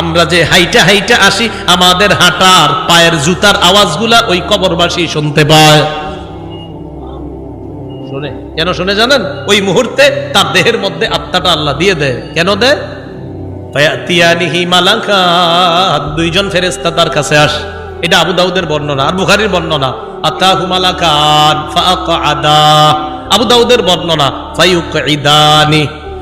আমরা যে হাইটা হাইটা আসি, আমাদের হাঁটার পায়ের জুতার আওয়াজগুলা ওই কবরবাসী শুনতে পায়। কেন শুনে জানেন? ওই মুহূর্তে তার দেহের মধ্যে আত্মাটা আল্লাহ দিয়ে দেয়। কেন দেয়? দুইজন ফেরেশতা তার কাছে আসে। এটা আবু দাউদের বর্ণনা, আর বুখারীর বর্ণনা। আতাহু মালাকান আবু দাউদের বর্ণনা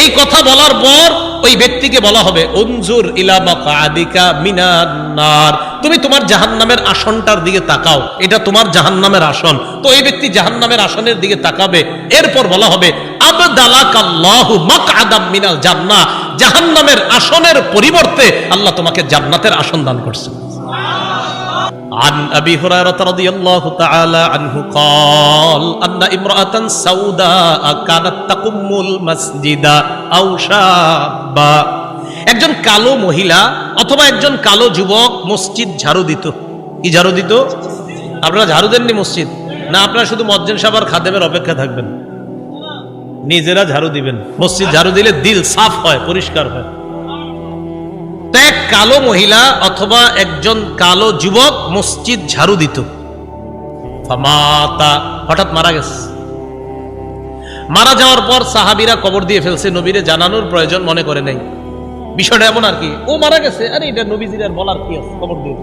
এই কথা বলার পর ওই ব্যক্তিকে বলা হবে, উনজুর ইলা মাকাদিকা মিনান নার। তুমি তোমার জাহান্নামের আসনটার দিকে তাকাও, এটা তোমার জাহান্নামের আসন। তো এই ব্যক্তি জাহান্নামের আসনের দিকে তাকাবে, এরপর বলা হবে, আবদালাকাল্লাহু মাকআদাম মিনাল জান্নাহ। জাহান্নামের আসনের পরিবর্তে আল্লাহ তোমাকে জান্নাতের আসন দান করছে عن ابي هريره رضي الله تعالى عنه قال ان امراه سوداء كانت تقم المسجد او شابا একজন কালো মহিলা অথবা একজন কালো যুবক মসজিদ ঝাড়ু দিত কি ঝাড়ু দিত আপনারা ঝাড়ু দেননি মসজিদ না আপনারা শুধু মজ্জেন সাবার খাদেমের অপেক্ষা থাকবেন নিজেরা ঝাড়ু দিবেন মসজিদ ঝাড়ু দিলে দিল সাফ হয় পরিষ্কার হয় এক কালো মহিলা অথবা একজন কালো যুবক মসজিদ ঝাড়ু দিত। হঠাৎ মারা গেছে। মারা যাওয়ার পর সাহাবিরা কবর দিয়ে ফেলছে, নবীরে জানানোর প্রয়োজন মনে করে নেই। বিষয়টা এমন আর কি, ও মারা গেছে, আরে এটা নবীজির আর বলার কি আছে? কবর দিয়ে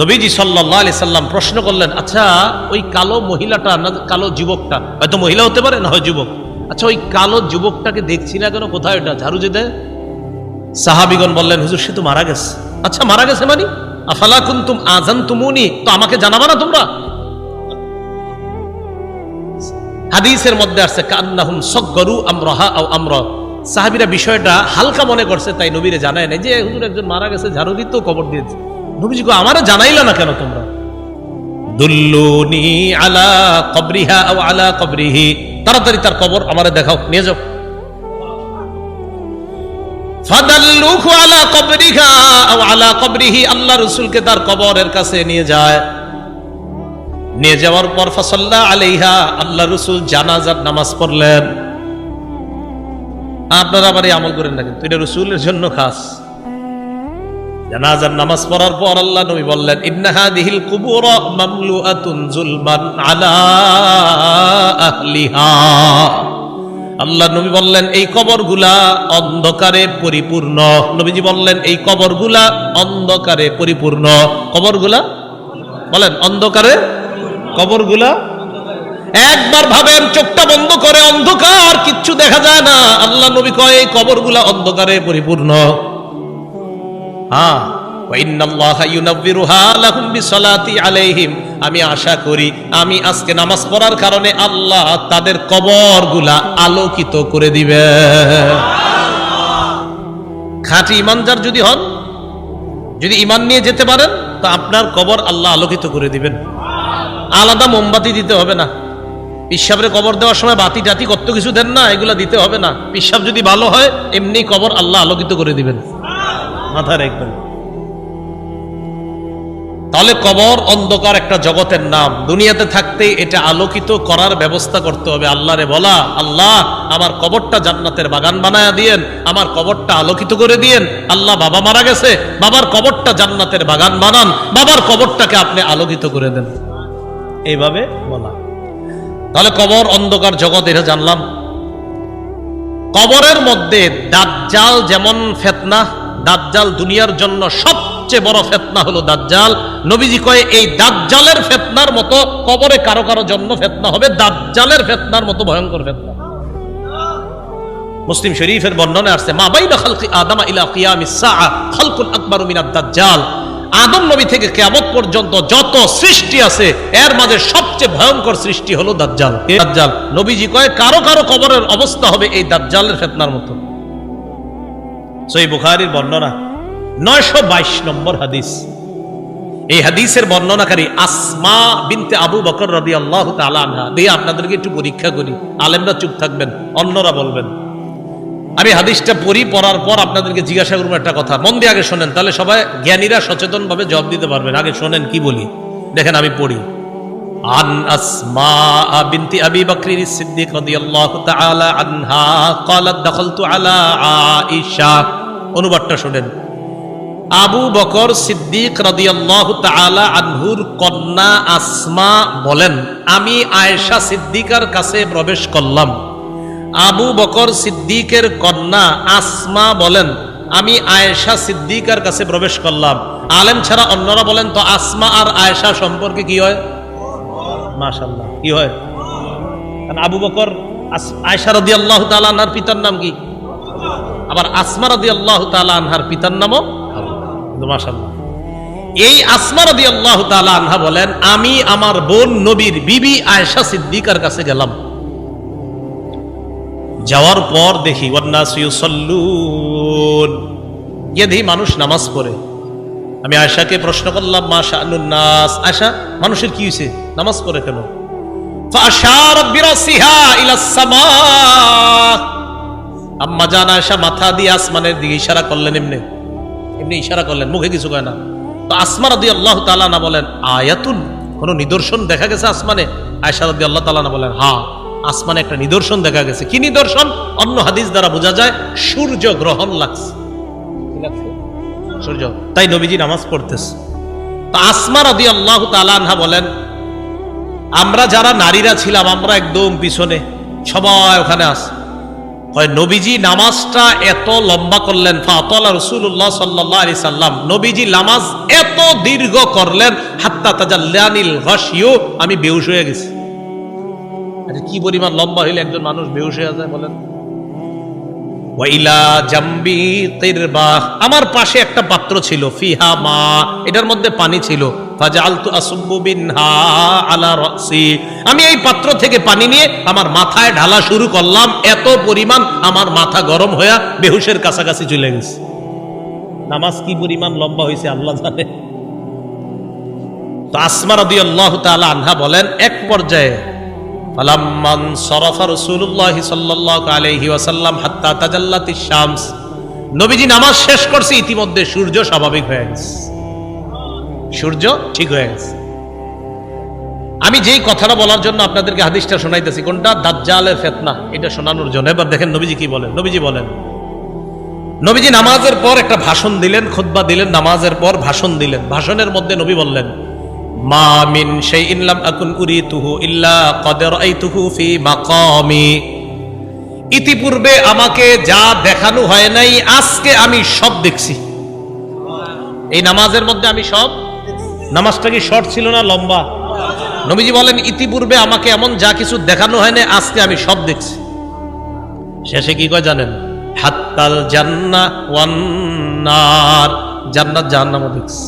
নবীজি সাল্লাহ সাল্লাম প্রশ্ন করলেন আচ্ছা ওই কালো মহিলাটা না, কালো যুবকটা, হয়তো মহিলা হতে পারে না, হয় যুবক। আচ্ছা ওই কালো যুবকটাকে দেখছি না কেন? কোথায় ওটা? ঝাড়ু যে দেয়? সাহাবিগণ বললেন, হুজুর, সে তো মারা গেছে। আচ্ছা মারা গেছে মানে? আফালা কুনতুম আজান তুমুনি তো আমাকে জানাবা না তোমরা? হাদিসের মধ্যে আসছে, কান্নাহুম সগরু আমরাহা আও আমরা। সাহাবীরা বিষয়টা হালকা মনে করছে, তাই নবীরে জানায় নাই যে, হুজুর, একজন মারা গেছে, ঝাড়ু দিত কবর দিয়েছে নবীজি কো আমারে জানাইলা না কেন তোমরা? দুল্লুনি আলা কবরিহা আও আলা কবরিহি। তাড়াতাড়ি তার কবর আমারে দেখাও, নিয়ে যাও। ফাদাল্লুহু আলা কবরিহা আও আলা কবরিহি আল্লাহ রাসূলকে তার কবরের কাছে নিয়ে যায়। নিয়ে যাওয়ার পর ফাসাল্লা আলাইহা, আল্লাহ রাসূল জানাজার নামাজ পড়লেন। আপনারা আবার এই আমল করেন না কিন্তু, এটা রসুলের জন্য খাস। জানাজার নামাজ পড়ার পর আল্লাহ নবী বললেন, ইন্না হাদিহিল কুবুর মামলুআতুন জুলমান আলা আহলিহা। আল্লাহ নবী বললেন, এই কবরগুলা অন্ধকারে পরিপূর্ণ। নবীজি বললেন, এই কবরগুলা অন্ধকারে পরিপূর্ণ। কবরগুলা? বলেন, অন্ধকারে কবরগুলা? একবার ভাবেন, চোখটা বন্ধ করে অন্ধকার, কিচ্ছু দেখা যায় না। আল্লাহ নবী কয়, এই কবরগুলা অন্ধকারে পরিপূর্ণ। হ্যাঁ। আমি আশা করি, আমি আজকে নামাজ পড়ার কারণে আল্লাহ তাদের কবরগুলা আলোকিত করে দিবে। খাঁটি ইমানদার যদি হন, যদি ইমান নিয়ে যেতে পারেন, তো আপনার কবর আল্লাহ আলোকিত করে দিবেন। আলাদা মোমবাতি দিতে হবে না। পিসাবের কবর দেওয়ার সময় বাতি টাতি কত কিছু দেন না, এগুলা দিতে হবে না। পিসাব যদি ভালো হয়, এমনি কবর আল্লাহ আলোকিত করে দিবেন। মাথায় রাখবেন। তাহলে কবর, অন্ধকার একটা জগতের নাম। দুনিয়াতে থাকতে এটা আলোকিত করার ব্যবস্থা করতে হবে। আল্লাহরে বলা, আল্লাহ, আমার কবরটা জান্নাতের বাগান বানায়া দিয়েন, আমার কবরটা আলোকিত করে দিয়েন। আল্লাহ, বাবা মারা গেছে, বাবার কবরটা জান্নাতের বাগান বানান, বাবার কবরটাকে আপনি আলোকিত করে দেন। এইভাবে বলা। তাহলে কবর, অন্ধকার জগৎ, এটা জানলাম। কবরের মধ্যে দাজ্জাল যেমন ফেতনা, দাজ্জাল দুনিয়ার জন্য সবচেয়ে বড় ফেতনা হলো দাজ্জাল। নবীজি কয়ে, এই দাজ্জালের ফেতনার মতো কবরে কারও কারও জন্য ফেতনা হবে, দাজ্জালের ফেতনার মতো ভয়ঙ্কর ফেতনা। মুসলিম শরীফের বর্ণনে আসছে, মা বাইনা খালকি আদামা ইলা কিয়ামিস সাআ খালকুল আকবারু মিনাদ দাজ্জাল। আদম নবী থেকে কিয়ামত পর্যন্ত যত সৃষ্টি আছে, এর মাঝে সবচেয়ে ভয়ঙ্কর সৃষ্টি হলো দাজ্জাল। এই দাজ্জাল? নবীজি কয়, কারও কারও কবরের অবস্থা হবে এই দাজ্জালের ফেতনার মতো। সই বুখারীর বর্ণনা নয়শো বাইশ নম্বর হাদিস এই হাদিসের বর্ণনাকারী আসমা বিনতে আবু বকর রবি আল্লাহ আনহা দিয়ে আপনাদেরকে একটু পরীক্ষা করি আলেমরা চুপ থাকবেন অন্যরা বলবেন আমি হাদিসটা পড়ি পড়ার পর আপনাদেরকে জিজ্ঞাসা করবো একটা কথা মন দিয়ে আগে শোনেন তাহলে সবাই জ্ঞানীরা সচেতন ভাবে জবাব দিতে পারবেন আগে শোনেন কি বলি দেখেন আমি পড়ি عن أسماء بنت أبي بكر الصديق رضي الله تعالى عنها قالت دخلت على عائشة অনুবাদটা শোনেন আবু বকর সিদ্দিক আনহুর কন্যা আসমা বলেন, আমি আয়েশা সিদ্দিকার কাছে প্রবেশ করলাম। আবু বকর সিদ্দিকের কন্যা আসমা বলেন, আমি আয়েশা সিদ্দিকার কাছে প্রবেশ করলাম। আলেম ছাড়া অন্যরা বলেন, তো আসমা আর আয়েশা সম্পর্কে কি হয়? মাশাল্লাহ কি হয়? আবু বকর আয়েশা রাদিয়াল্লাহু তাআলা আনহার পিতার নাম কি? আবার আসমা রাদিয়াল্লাহু তাআলা আনহার পিতার নামও এই আসমা রদি আল্লাহ আনহা বলেন, আমি আমার বোন নবীর বিবি আয়সা সিদ্দিকার কাছে গেলাম। যাওয়ার পর দেখি ইয়েদি মানুষ নামাজ পড়ে। আমি আয়সাকে প্রশ্ন করলাম মা নাস আয়সা মানুষের কি হয়েছে নামাজ পড়ে কেন? আম্মা জান আয়সা মাথা দিয়ে আসমানের দিকে ইশারা করলেন এমনি। এমনি ইশারা করলেন, মুখে কিছু কয় না। তো আসমা রাদি আল্লাহ তালা না বলেন, আয়াতুন, কোন নিদর্শন দেখা গেছে আসমানে? আয়সা রাদি আল্লাহ তালা না বলেন হা আসমানে একটা নিদর্শন দেখা গেছে। কি নিদর্শন? অন্য হাদিস দ্বারা বোঝা যায়, সূর্য গ্রহণ লাগছে। সূর্য। তাই নবীজি নামাজ পড়তেছে। তো আসমা রাদি আল্লাহ তালানহা বলেন, আমরা যারা নারীরা ছিলাম, আমরা একদম পিছনে, সবাই ওখানে আস হয়, নবীজি নামাজটা এত লম্বা করলেন। ফাতলা রসুল্লাহ সাল্লাহ আলি সাল্লাম নবীজি নামাজ এত দীর্ঘ করলেন, হাত্তা তাজাল্লানিল ঘসিও আমি বেউস হয়ে গেছি। আরে কি পরিমাণ লম্বা হইলে একজন মানুষ বেউস হয়ে যায় বলেন? জাম্বি আমার পাশে একটা পাত্র ছিল, ফিহা মা, এটার মধ্যে পানি ছিল। আলা আমি এই পাত্র থেকে পানি নিয়ে আমার মাথায় ঢালা শুরু করলাম, এত পরিমাণ আমার মাথা গরম হয়ে বেহুশের কাছাকাছি চলে গেছে। নামাজ কি পরিমাণ লম্বা হয়েছে আল্লাহ জানে। তো আসমা রাদিয়াল্লাহু তাআলা আনহা বলেন, এক পর্যায়ে নবীজি নামাজ শেষ করছে, ইতিমধ্যে সূর্য স্বাভাবিক হয়ে গেছে। সূর্য ঠিক হয়ে গেছে। আমি যেই কথাটা বলার জন্য আপনাদেরকে হাদিসটা শোনাইতেছি, কোনটা? দাজ্জালের ফেতনা। এটা শোনানোর জন্য। এবার দেখেন নবীজি কি বলেন। নবীজি বলেন, নবীজি নামাজের পর একটা ভাষণ দিলেন, খুতবা দিলেন, নামাজের পর ভাষণ দিলেন। ভাষণের মধ্যে নবী বললেন মা মিন শাইইন লাম আকুন উরিতুহু ইল্লা ক্বাদ রাআইতুহু ফি মাকামি। ইতিপূর্বে আমাকে যা দেখানো হয় নাই, আজকে আমি সব দেখছি। এই নামাজের মধ্যে আমি সব? নামাজটা কি শর্ট ছিল না লম্বা? নবীজি বলেন, ইতিপূর্বে আমাকে এমন যা কিছু দেখানো হয় না আজকে আমি সব দেখছি। শেষে কি কয় জানেন? হাত্তাল জান্না ওয়ান্নার। জান্নাত জাহান্নামও দেখছি।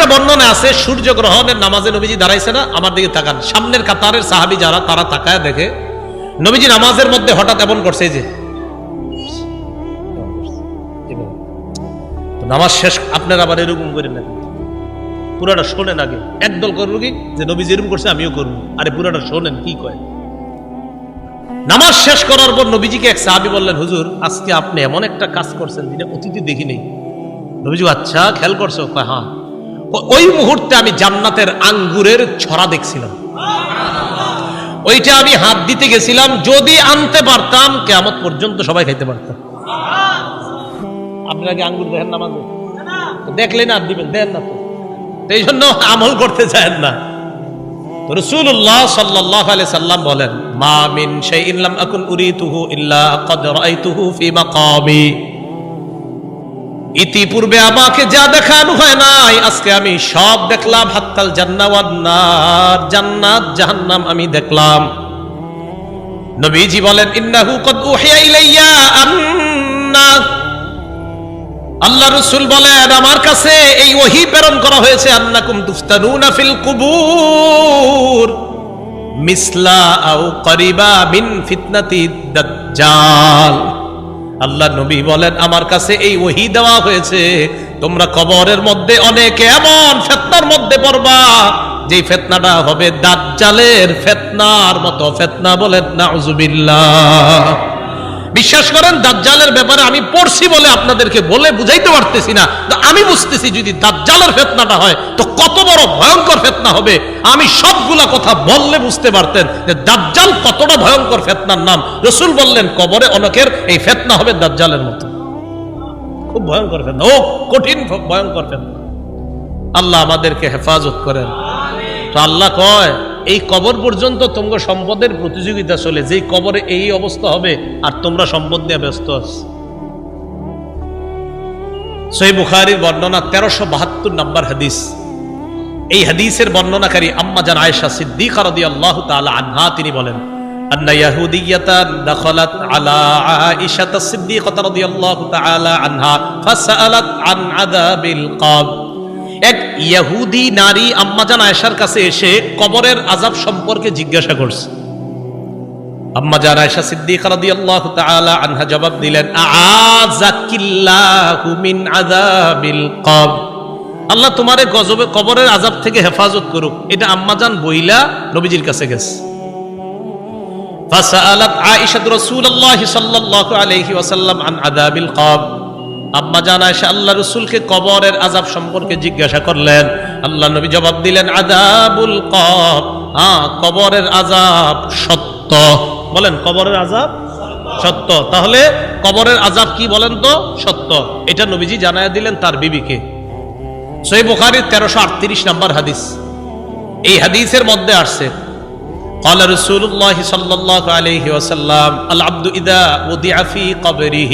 আরেকটা বর্ণনা আছে সূর্য গ্রহণের নামাজে নবীজি দাঁড়াইছে না, আমার দিকে তাকান। সামনের কাতারের সাহাবি যারা, তারা তাকায় দেখে, নবীজি নামাজের মধ্যে হঠাৎ এমন করছে যে। নামাজ শেষ, আপনারা আবার এরকম করেন না। পুরাটা শোনেন আগে। একদল করব কি? যে নবী যেরকম করছে, আমিও করব আরে পুরাটা শোনেন, কি কয়? নামাজ শেষ করার পর নবীজিকে এক সাহাবি বললেন, হুজুর, আজকে আপনি এমন একটা কাজ করছেন যেটা অতীতে দেখি নেই নবীজি আচ্ছা খেয়াল করছ? হ্যাঁ। ওই মুহূর্তে আমি জান্নাতের আঙ্গুরের ছড়া দেখছিলাম। ওইটা আমি হাত দিতে গেছিলাম, যদি আনতে পারতাম কেমন পর্যন্ত সবাই খাইতে পারতাম আপনারা কি আঙ্গুর দেখেন না দেখলেন আর দিবেন, দেন না তো। এই জন্য আমল করতে চান না। রসুল্লাহ সাল্লাহ আলাইহি সাল্লাম বলেন, মা মিন শাইইন লাম আকুন উরিতুহু ইল্লা ক্বাদ রাআইতুহু ফি ইতিপূর্বে আমাকে যা দেখানো হয় নাই, আজকে আমি সব দেখলাম, হাত্তাল জান্নাওয়ান নার জান্নাত, জাহান্নাম আমি দেখলাম। নবীজি বলেন, ইন্নাহু কদ উহিয়া ইলাইয়া আন্না। আল্লাহ রসুল বলেন, আমার কাছে এই ওহি প্রেরণ করা হয়েছে, আন্নাকুম তুফতানুনা ফিল কুবুর। মিসলা আও করিবা মিন ফিতনাতি দাজ্জাল। আল্লাহ নবী বলেন, আমার কাছে এই ওহি দেওয়া হয়েছে। তোমরা কবরের মধ্যে অনেকে এমন ফেতনার মধ্যে পড়বা যে ফেতনাটা হবে দাজ্জালের ফেতনার মতো। ফেতনা বলেন, নাউজুবিল্লাহ। বিশ্বাস করেন, দাজ্জালের ব্যাপারে আমি পড়ছি বলে আপনাদেরকে বলে বুঝাইতে পারতেছি না। তো আমি বুঝতেছি যদি দাজ্জালের ফেতনাটা হয়, তো কত বড় ভয়ঙ্কর ফেতনা হবে। আমি সবগুলা কথা বললে বুঝতে পারতেন যে দাজ্জাল কতটা ভয়ঙ্কর ফেতনার নাম। রসুল বললেন, কবরে অনেকের এই ফেতনা হবে দাজ্জালের মতো। খুব ভয়ঙ্কর ফেতনা। ও, কঠিন ভয়ঙ্কর ফেতনা। আল্লাহ আমাদেরকে হেফাজত করেন। তো আল্লাহ কয় এই কবর পর্যন্ত তোমরা সম্পদের প্রতিযোগিতা চলে। যেই কবরে এই অবস্থা হবে, আর তোমরা সম্পদ নিয়ে ব্যস্ত আছ। সই বুখারির বর্ণনা তেরোশো বাহাত্তর নম্বর হাদিস। এই হাদিসের বর্ণনাকারী আম্মা জান আয়েশা সিদ্দিক রদি আল্লাহ তালা আনহা, তিনি বলেন, আন্না ইয়াহুদিয়াতান দাখালাত আলা আয়েশা সিদ্দিক রদি আল্লাহ তাআলা আনহা, ফাসআলাত আন আযাবিল কবর এক ইয়াহুদি নারী আম্মাজান আয়সার কাছে এসে কবরের আজাব সম্পর্কে জিজ্ঞাসা করছে। আম্মাজান আয়সা সিদ্দিক তাআলা আনহা জবাব দিলেন আযাকিল্লাহু মিন আযাবিল কবর। আল্লাহ তোমারে গজবে, কবরের আজাব থেকে হেফাজত করুক। এটা আম্মাজান বইলা নবীজির কাছে গেছে। আয়েশা রাসূলুল্লাহ সাল্লাল্লাহু আলাইহি ওয়াসাল্লাম আন আযাবিল কবর। عذاب القبر আম্মা জান আয়েশা আল্লাহ রসুলকে কবরের আজাব সম্পর্কে জিজ্ঞাসা করলেন আল্লাহ নবী জবাব দিলেন আজাবুল কব হ্যাঁ কবরের আজাব সত্য বলেন কবরের আজাব সত্য তাহলে কবরের আজাব কি বলেন তো সত্য এটা নবীজি জানায় দিলেন তার বিবিকে সই বুখারির তেরোশো আটত্রিশ নম্বর হাদিস এই হাদিসের মধ্যে আসছে قال رسول الله صلى الله عليه وسلم العبد اذا وضع في قبره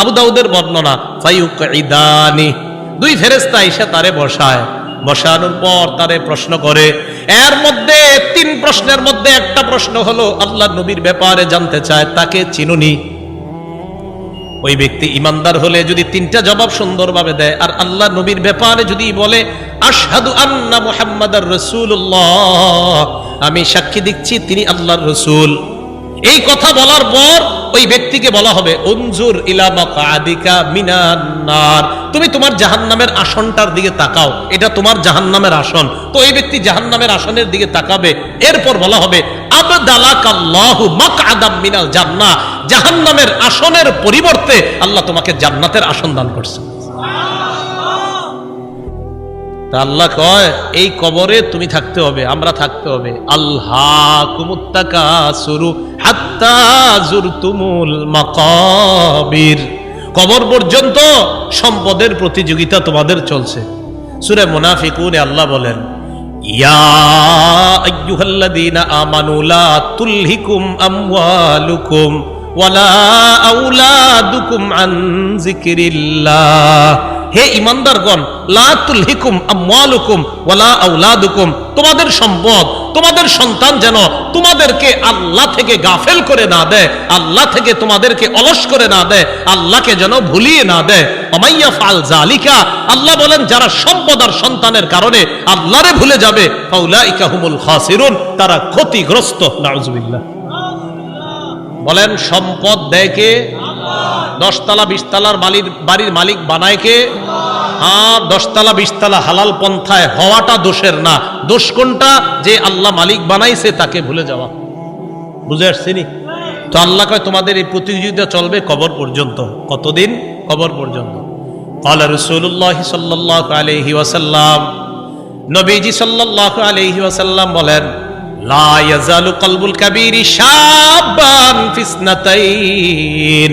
আবু দাউদের বর্ণনা, ফায়ুকঈদানি। দুই ফেরেশতা এসে তারে বসায়। বসানোর পর তারে প্রশ্ন করে, এর মধ্যে তিন প্রশ্নের মধ্যে একটা প্রশ্ন হলো, আল্লাহ নবীর ব্যাপারে জানতে চায়, তাকে চিনুনি। ওই ব্যক্তি ইমানদার হলে যদি তিনটা জবাব সুন্দরভাবে দেয়, আর আল্লাহ নবীর ব্যাপারে যদি বলে, আশহাদু আন্না মুহাম্মাদার রাসূলুল্লাহ, আমি সাক্ষী দিচ্ছি তিনি আল্লাহর রসুল। এই কথা বলার পর ওই ব্যক্তিকে বলা হবে অঞ্জুর মিনান্নার তুমি তোমার জাহান্নামের আসনটার দিকে তাকাও, এটা তোমার জাহান্নামের আসন। তো এই ব্যক্তি জাহান্নামের আসনের দিকে তাকাবে, এরপর বলা হবে মিনাল জান্নাহ। জাহান্নামের আসনের পরিবর্তে আল্লাহ তোমাকে জান্নাতের আসন দান করছে তা আল্লাহ কয়, এই কবরে তুমি থাকতে হবে, আমরা থাকতে হবে। আল্লাহ কুমুত্তাকা শুরু হাত্তা জুরতুমুল মাকাবির। কবর পর্যন্ত সম্পদের প্রতিযোগিতা তোমাদের চলছে। সুরে মুনাফিকুনে আল্লাহ বলেন, ইয়া হে ইমানদারগণ, লা তুলহিকুম আমওয়ালুকুম ওয়ালা আউলাদুকুম তোমাদের সম্পদ, তোমাদের সন্তান যেন তোমাদেরকে আল্লাহ থেকে গাফেল করে না দেয়, আল্লাহ থেকে তোমাদেরকে অলস করে না দেয়, আল্লাহকে যেন ভুলিয়ে না দেয়। অমাইয়া ফাল জালিকা আল্লাহ বলেন, যারা সম্পদ আর সন্তানের কারণে আল্লাহরে ভুলে যাবে, ফাউলাইকা হুমুল খাসিরুন, তারা ক্ষতিগ্রস্ত, নাউজুবিল্লাহ। বলেন, সম্পদ দেয় কে? দশতলা, বিশতলার মালির বাড়ির মালিক বানায় কে? আর দশতলা, বিশতলা হালাল পন্থায় হওয়াটা দোষের না। দোষ কোনটা? যে আল্লাহ মালিক বানাইছে তাকে ভুলে যাওয়া। বুঝে আসছিনি তো আল্লাহ কয়, তোমাদের এই প্রতিযোগিতা চলবে কবর পর্যন্ত। কতদিন? কবর পর্যন্ত। আল্লাহ রসুল্লাহ সাল্লাহ আলহি ওয়াসাল্লাম, নবীজি সাল্লাহ আলহি ওয়াসাল্লাম বলেন, লা ইয়াজালু কলবুল কাবীরি শাবান ফিসনাতাইন।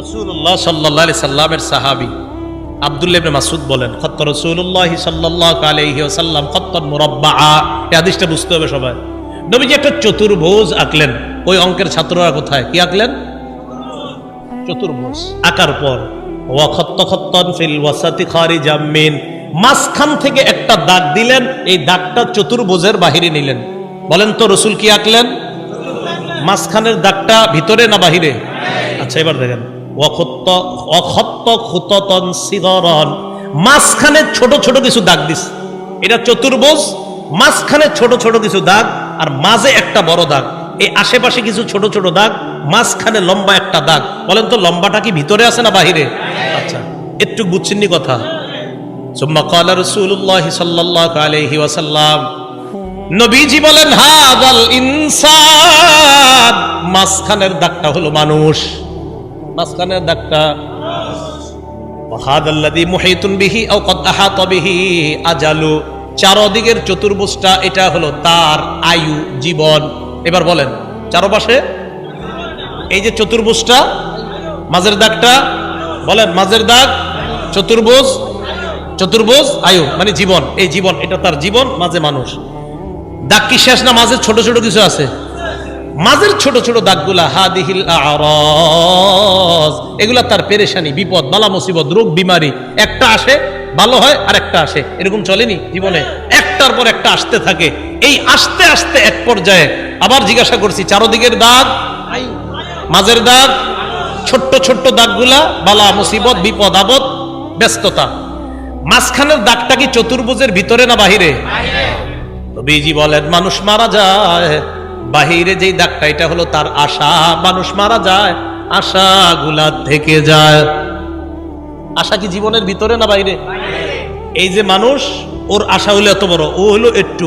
রসুল্লাহ সাল্লাহ সাল্লামের সাহাবি আব্দুল্লাহ মাসুদ বলেন, খত্ত রসুল্লাহ সাল্লাল্লাহু আলাইহি ওয়াসাল্লাম খত্তন মুরাব্বা বুঝতে হবে সবাই। নবীজি একটা আঁকলেন। ওই অঙ্কের ছাত্ররা কোথায়? কি আঁকলেন? আকার পর, ওয়া খত্ত খত্তন ফিল ওয়াসাতি খারিজাম মিন। মাঝখান থেকে একটা দাগ দিলেন, এই দাগটা চতুর্ভুজের বাহিরে নিলেন। বলেন তো, রসুল কি আঁকলেন? মাঝখানের দাগটা ভিতরে না বাহিরে? আচ্ছা এবার দেখেন। মাঝখানে ছোট ছোট কিছু দাগ দিস। এটা চতুর্ভুজ, মাঝখানে ছোট ছোট কিছু দাগ আর মাঝে একটা বড় দাগ। এই আশেপাশে কিছু ছোট ছোট দাগ, মাঝখানে লম্বা একটা দাগ। বলেন তো, লম্বাটা কি ভিতরে আছে না বাহিরে? আচ্ছা একটু বুঝছেননি কথা। নবীজি বলেন, হাদাল ইনসান। মাঝখানের দাগটা হলো মানুষ। মাঝখানের দাগটা। আজালু। চারদিকের চতুর্ভুজটা এটা হলো তার আয়ু, জীবন। এবার বলেন, চারপাশে এই যে চতুর্ভুজটা, মাঝের দাগটা, বলেন, মাঝের দাগ, চতুর্ভুজ চতুর্ভুজ, আয়ু মানে জীবন। এই জীবন, এটা তার জীবন, মাঝে মানুষ। দাগ কি শেষ না মাঝে ছোট ছোট কিছু আছে? মাঝের ছোট ছোট দাগগুলা, হাদিহিল আরজ, এগুলা তার পেরেশানি, বিপদ, বালা মুসিবত, রোগ, বিমারি। একটা আসে, ভালো হয় আর একটা আসে। এরকম চলেনি জীবনে? একটার পর একটা আসতে থাকে। এই আসতে আসতে এক পর্যায়ে আবার জিজ্ঞাসা করছি, চারোদিকের দাগ, মাঝের দাগ, ছোট্ট ছোট্ট দাগগুলা, বালা মুসিবত, বিপদ, আপদ, ব্যস্ততা। মাঝখানের দাগটা কি চতুর্ভুজের ভিতরে না বাহিরে? বলেন, মানুষ মারা যায়। বাহিরে যেই দাগটা এটা হলো তার আশা। মানুষ মারা যায় আশা গুলা থেকে যায়। আশা কি জীবনের ভিতরে না বাইরে? এই যে মানুষ ওর আশা হলো এত বড় ও হলো একটু।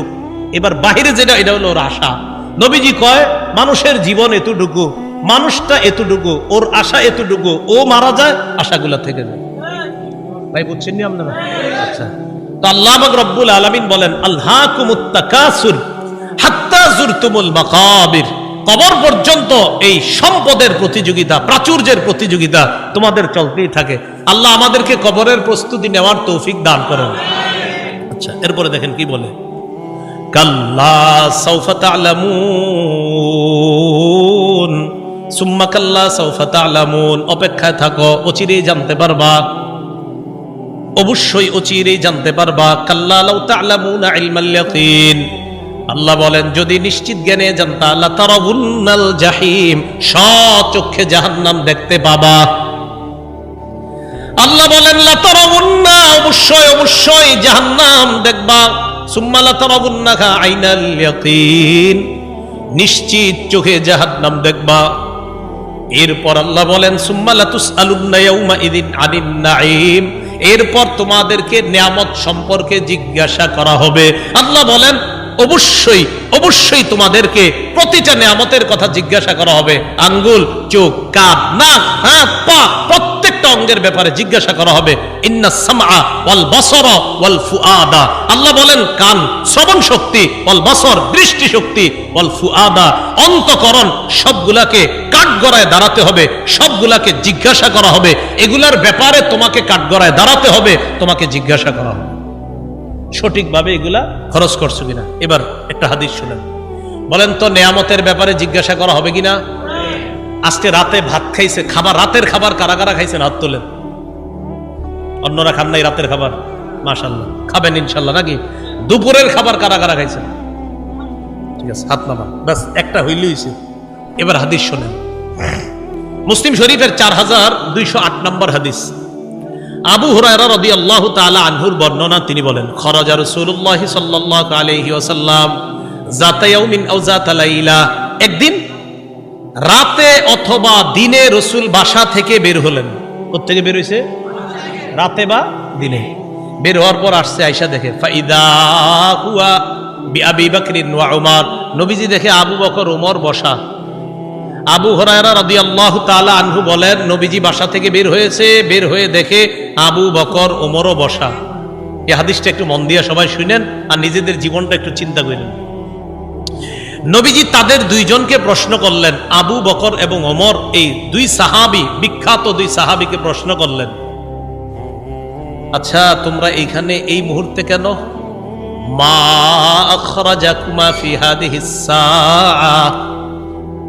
এবার বাহিরে যেটা এটা হলো ওর আশা। নবীজি কয় মানুষের জীবন এতটুকু মানুষটা এতটুকু ওর আশা এতটুকু ও মারা যায় আশাগুলা থেকে যায়। ভাই বুঝছেন নি আপনারা আচ্ছা। তো আল্লাহ রব্বুল আলামিন বলেন আল্লাহ কুমুত্তাকাসুর হাত্তা জুরতুমুল মাকাবির। কবর পর্যন্ত এই সম্পদের প্রতিযোগিতা, প্রাচুর্যের প্রতিযোগিতা তোমাদের চলতেই থাকে। আল্লাহ আমাদেরকে কবরের প্রস্তুতি নেওয়ার তৌফিক দান করেন। আচ্ছা এরপরে দেখেন কি বলে? কাল্লা সৌফা তালামুন। সুম্মা কাল্লা সৌফা তালামুন। অপেক্ষায় থাকো, অচিরেই জানতে পারবা। অবশ্যই অচিরেই জানতে পারবা। কাল্লা লাউ আল্লাহ বলেন, যদি নিশ্চিত জ্ঞানে জানতা আল্লাহ তারাবুন্নাল জাহিম সচক্ষে জাহান্নাম দেখতে পাবা। আল্লাহ বলেন অবশ্যই অবশ্যই জাহান্নাম দেখবা। সুম্মা আইনাল ইয়াকিন, নিশ্চিত চোখে জাহান্নাম দেখবা। এরপর আল্লাহ বলেন সুম্মালাতুস আলুন্না ইয়াউমা ইদিন আনিন নাঈম, এরপর তোমাদেরকে নিয়ামত সম্পর্কে জিজ্ঞাসা করা হবে। আল্লাহ বলেন অবশ্যই অবশ্যই তোমাদেরকে প্রতিটা নিয়ামতের কথা জিজ্ঞাসা করা হবে। আঙ্গুল, চোখ কান নাক, হাত, পা, প্রত্যেকটা অঙ্গের ব্যাপারে জিজ্ঞাসা করা হবে। ইন্না সামআ ওয়াল বাসারা ওয়াল ফুআদা। আল্লাহ বলেন, কান শ্রবণ শক্তি, ওয়াল বাসর দৃষ্টি শক্তি, ওয়াল ফুআদা। অন্তকরণ, সবগুলাকে কাঠগড়ায় দাঁড়াতে হবে, সবগুলাকে জিজ্ঞাসা করা হবে। এগুলার ব্যাপারে তোমাকে কাঠগড়ায় দাঁড়াতে হবে, তোমাকে জিজ্ঞাসা করা হবে। সঠিকভাবে এগুলা খরচ করছ কিনা? এবার একটা হাদিস শুনেন। বলেন তো, নেয়ামতের ব্যাপারে জিজ্ঞাসা করা হবে কিনা? আজকে রাতে ভাত খাইছে, খাবার, রাতের খাবার কারা কারা খাইছেন? হাত তোলেন। অন্যরা খান নাই রাতের খাবার? মাশাল্লাহ খাবেন ইনশাল্লাহ নাকি? দুপুরের খাবার কারা কারা খাইছেন? ঠিক আছে, হাত নামা ব্যাস, একটা হইলেই হইছে। এবার হাদিস শোনেন। মুসলিম শরীফের চার হাজার দুইশো আট নম্বর হাদিস। আবু হুরায়রা রাদিয়াল্লাহু তাআলা আনহুর বর্ণনা, তিনি বলেন, খরাজা রাসূলুল্লাহ সাল্লাল্লাহু আলাইহি ওয়াসাল্লাম যাতা ইয়াউমিন আও একদিন রাতে অথবা দিনে রসুল বাসা থেকে বের হলেন। কোত্থেকে বের হইছে? রাতে বা দিনে। বের হওয়ার পর আসছে আয়সা দেখে, ফাইদা হুয়া বিআবি বকরিন ওয়া উমর। নবীজি দেখে, আবু বকর ওমর বসা। আবু হরায়রা রাদিয়াল্লাহু তাআলা আনহু বলেন, নবীজি বাসা থেকে বের হয়েছে। বের হয়ে দেখে আবু বকর ওমরও বসা। এই হাদিসটা একটু মন দিয়ে সবাই শুনেন আর নিজেদের জীবনটা একটু চিন্তা করেন। নবীজি তাদের দুইজনকে প্রশ্ন করলেন, আবু বকর এবং ওমর, এই দুই সাহাবি, বিখ্যাত দুই সাহাবিকে প্রশ্ন করলেন আচ্ছা তোমরা এইখানে এই মুহূর্তে কেন? মা আখরাজাকুমা ফি হাদিহিস সাআহ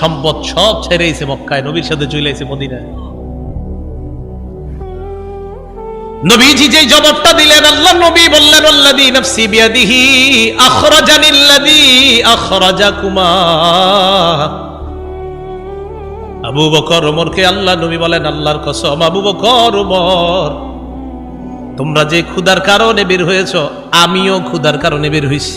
সম্পদ সব ছেড়েছে মক্কায়, নবীর সাথে চলে এসে মদিনায়। নবীজি যে জবাবটা দিলেন, আল্লাহ নবী বললেন, আল্লাযী নাফসি বিয়াদিহি আবু বকর ওমরকে আল্লাহ নবী বলেন, আল্লাহর কসম, আবু বকর ওমর, তোমরা যে ক্ষুধার কারণে বের হয়েছ, আমিও ক্ষুধার কারণে বের হইছি।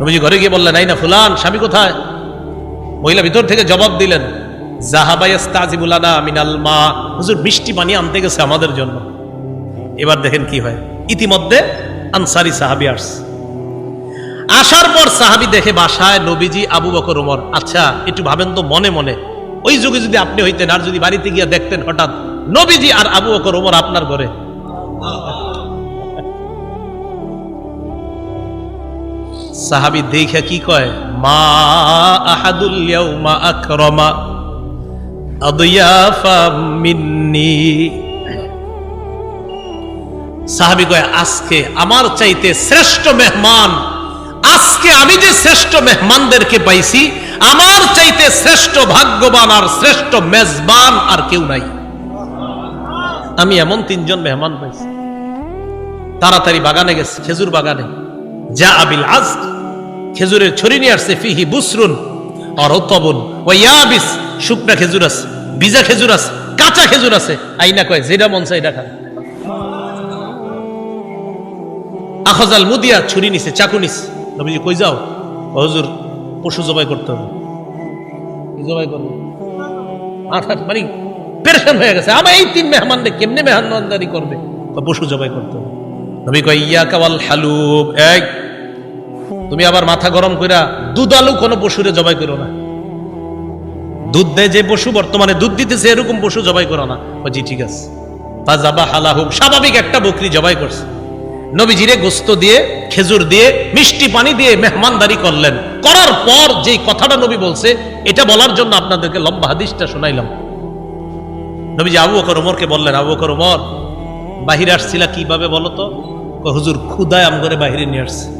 নবীজি ঘরে গিয়ে বললেন, এই না ফুলান, স্বামী কোথায়? মহিলা ভিতর থেকে জবাব দিলেন জাহাবাইস্তাজিবুলানা হুজুর, বৃষ্টি পানি আনতে গেছে আমাদের জন্য। এবার দেখেন কি হয়। ইতিমধ্যে আনসারি সাহাবি আস আসার পর সাহাবি দেখে বাসায় নবীজি আবু বকর, উমর। আচ্ছা একটু ভাবেন তো মনে মনে। ওই যুগে যদি আপনি হইতেন আর যদি বাড়িতে গিয়ে দেখতেন হঠাৎ নবীজি আর আবু বকর, উমর আপনার ঘরে। সাহাবি দেখে কি কয়? মা সাহাবি কয়, আজকে আমার চাইতে শ্রেষ্ঠ মেহমান, আজকে আমি যে শ্রেষ্ঠ মেহমানদেরকে পাইছি, আমার চাইতে শ্রেষ্ঠ ভাগ্যবান আর শ্রেষ্ঠ মেজবান আর কেউ নাই। আমি এমন তিনজন মেহমান পাইছি। তাড়াতাড়ি বাগানে গেছে, খেজুর বাগানে। যা আবিল আজ খেজুরের ছড়ি নিয়ে আসছে, ফিহি বুসরুন আর তবন ও ইয়াবিস, শুকনা খেজুর আছে ভিজা খেজুর আছে, কাঁচা খেজুর আছে। আইনা কয়, যেটা মন চাই এটা আখজাল মুদিয়া ছুরি নিছে, চাকু নিছে। নবীজি কই যাও? হুজুর, পশু জবাই করতে হবে। জবাই করব? মাথা মানে পেরেশান হয়ে গেছে। আমার এই তিন মেহমানদের কেমনে মেহমানদারি করবে? পশু জবাই করতে হবে। নবী কয় ইয়া কাওয়াল হালুব এক তুমি আবার মাথা গরম কইরা দুধ আলু কোনো পশুরে জবাই করো না। দুধ দেয় যে পশু, বর্তমানে দুধ দিতেছে, এরকম পশু জবাই করো না। জি, ঠিক আছে। ফাজাবা হালাহুব স্বাভাবিক একটা বকরি জবাই করছে। নবীজিরে গোস্ত দিয়ে, খেজুর দিয়ে, মিষ্টি পানি দিয়ে মেহমানদারি করলেন। করার পর যেই কথাটা নবী বলছে, এটা বলার জন্য আপনাদেরকে লম্বা হাদিসটা শোনাইলাম। নবীজি আবু বকর ওমরকে বললেন, আবু বকর ওমর, বাহিরে আসছিলা কীভাবে বলো তো? হুজুর ক্ষুদায় আম করে বাহিরে নিয়ে আসছে।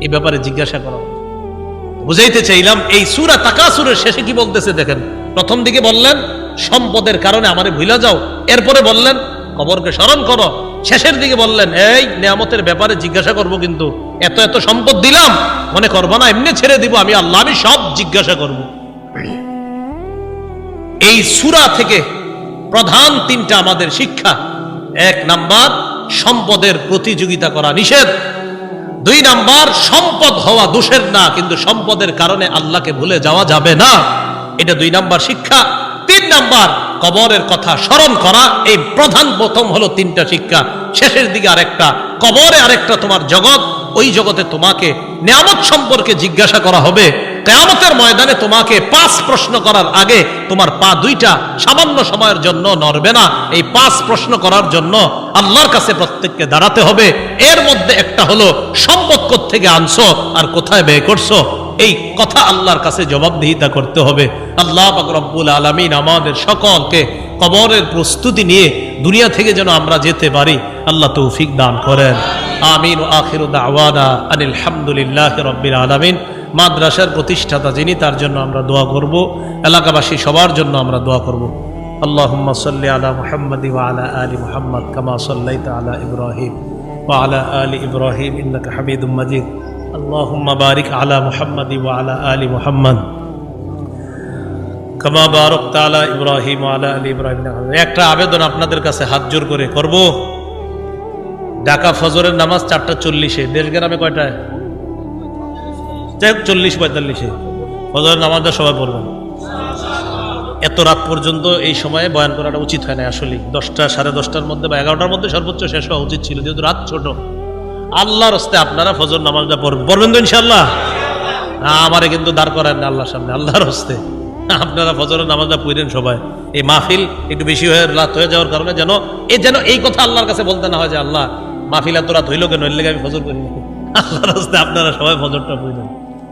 এই ব্যাপারে জিজ্ঞাসা করা। বুঝাইতে চাইলাম, এই সুরা তাকাসুরের শেষে কি বলতেছে দেখেন। প্রথম দিকে বললেন, সম্পদের কারণে আমারে ভুলা যাও। এরপরে বললেন, কবরকে স্মরণ করো। শেষের দিকে বললেন, এই নিয়ামতের ব্যাপারে জিজ্ঞাসা করব কিন্তু। এত এত সম্পদ দিলাম, মনে করব না, এমনি ছেড়ে দিব, আমি আল্লাহ, আমি সব জিজ্ঞাসা করব। এই সুরা থেকে প্রধান তিনটা আমাদের শিক্ষা। এক নাম্বার, সম্পদের প্রতিযোগিতা করা নিষেধ। দুই নাম্বার, সম্পদ হওয়া দোষের না, কিন্তু সম্পদের কারণে আল্লাহকে ভুলে যাওয়া যাবে না। এটা দুই নাম্বার শিক্ষা। তিন নাম্বার, কবরের কথা স্মরণ করা। এই প্রধান প্রথম হলো তিনটা শিক্ষা। শেষের দিকে আরেকটা, কবরে আরেকটা তোমার জগৎ। ওই জগতে তোমাকে নিয়ামত সম্পর্কে জিজ্ঞাসা করা হবে। কেয়ামতের ময়দানে তোমাকে পাঁচ প্রশ্ন করার আগে তোমার পা দুইটা সামান্য সময়ের জন্য নড়বে না। এই পাঁচ প্রশ্ন করার জন্য আল্লাহর কাছে প্রত্যেককে দাঁড়াতে হবে। এর মধ্যে একটা হলো, সম্পদ থেকে আনছো আর কোথায় ব্যয় করছ? এই কথা আল্লাহর কাছে জবাবদিহিতা করতে হবে। আল্লাহ রব্বুল আলমিন আমাদের সকলকে কবরের প্রস্তুতি নিয়ে দুনিয়া থেকে যেন আমরা যেতে পারি, আল্লাহ তৌফিক দান করেন। আমিন আখির দাওয়ানা আনিল হামদুলিল্লাহ রব্বিল আলমিন। মাদ্রাসার প্রতিষ্ঠাতা যিনি, তার জন্য আমরা দোয়া করব। এলাকাবাসী সবার জন্য আমরা দোয়া করব। আল্লাহ সাল্লি আলা মোহাম্মদ ওয়া আলা আলি মোহাম্মদ কামা সাল্লাই আলা ইব্রাহিম ওয়া আলা আলি ইব্রাহিম ইন্নাকা হামিদুম মজিদ। আল্লাহ বারিক আলা মোহাম্মদ ওয়া আলা আলি মোহাম্মদ কমা বারক তালা ইব্রাহিম আলা আলী ইব্রাহিম। একটা আবেদন আপনাদের কাছে হাত জোর করে করব। ঢাকা ফজরের নামাজ চারটা চল্লিশে, দেশ গ্রামে কয়টায়? যাই হোক, চল্লিশ পঁয়তাল্লিশে। ফজরের নামাজটা সবাই পড়বেন। এত রাত পর্যন্ত এই সময়ে বয়ান করাটা উচিত হয় না আসলে দশটা, সাড়ে দশটার মধ্যে বা এগারোটার মধ্যে সর্বোচ্চ শেষ হওয়া উচিত ছিল, যেহেতু রাত ছোট। আল্লাহর হস্তে আপনারা ফজর নামাজটা পড়বেন। পড়বেন তো ইনশাল্লাহ না, আমারে কিন্তু দাঁড় করেন না আল্লাহর সামনে, আল্লাহর হস্তে আপনারা ফজরের নামাজটা পড়েন সবাই। এই মাহফিল একটু বেশি হয়ে, রাত হয়ে যাওয়ার কারণে যেন এই যেন এই কথা আল্লাহর কাছে বলতে না হয় যে, আল্লাহ, মাহফিল এত রাত হইল কেন? এর আমি ফজর করি। আল্লাহর হস্তে আপনারা সবাই ফজরটা পড়বেন।